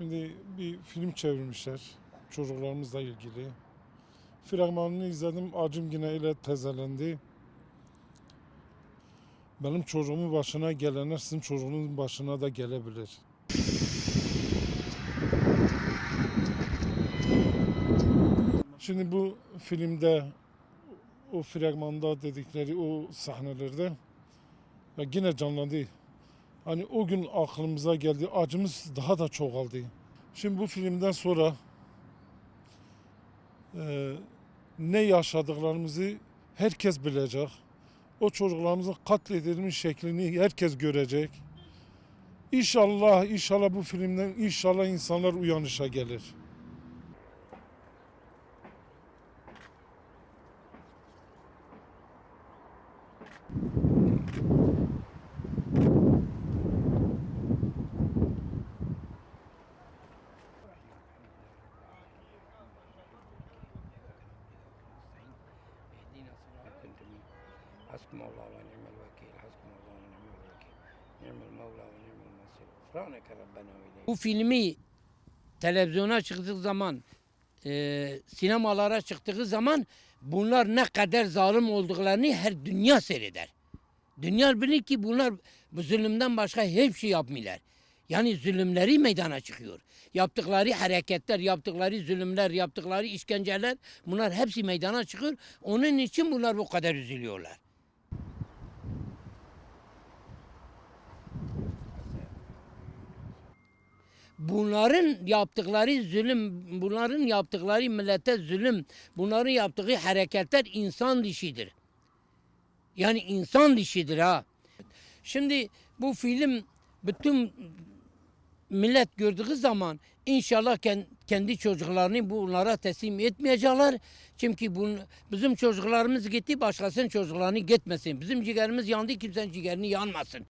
Şimdi bir film çevirmişler çocuklarımızla ilgili. Fragmanını izledim, acım yine ile tezelendi. Benim çocuğumun başına gelenler sizin çocuğunuzun başına da gelebilir. Şimdi bu filmde o fragmanda dedikleri o sahnelerde ya yine canlandı. Hani o gün aklımıza geldi, acımız daha da çoğaldı. Şimdi bu filmden sonra e, ne yaşadıklarımızı herkes bilecek. O çocuklarımızın katledilmiş şeklini herkes görecek. İnşallah, inşallah bu filmden inşallah insanlar uyanışa gelir. Hasbunallahu ve ni'mel vekil. Hasbunallahu ve ni'mel vekil. Ni'mel mevla ve ni'mel nasir. Franeke rabbena ve filmi televizyona çıktığı zaman e, sinemalara çıktığı zaman bunlar ne kadar zalim olduklarını her dünya seyreder. Dünya bilir ki bunlar bu zulümden başka hiçbir şey yapmıyorlar. Yani zulümleri meydana çıkıyor. Yaptıkları hareketler, yaptıkları zulümler, yaptıkları işkenceler bunlar hepsi meydana çıkıyor. Onun için bunlar bu kadar üzülüyorlar. Bunların yaptıkları zulüm, bunların yaptıkları millete zulüm, bunların yaptığı hareketler insan dişidir. Yani insan dişidir ha. Şimdi bu film bütün millet gördüğü zaman inşallah ken- kendi çocuklarını bunlara teslim etmeyecekler. Çünkü bun, bizim çocuklarımız gitti başkasının çocuklarını gitmesin. Bizim ciğerimiz yandı kimsenin ciğerini yanmasın.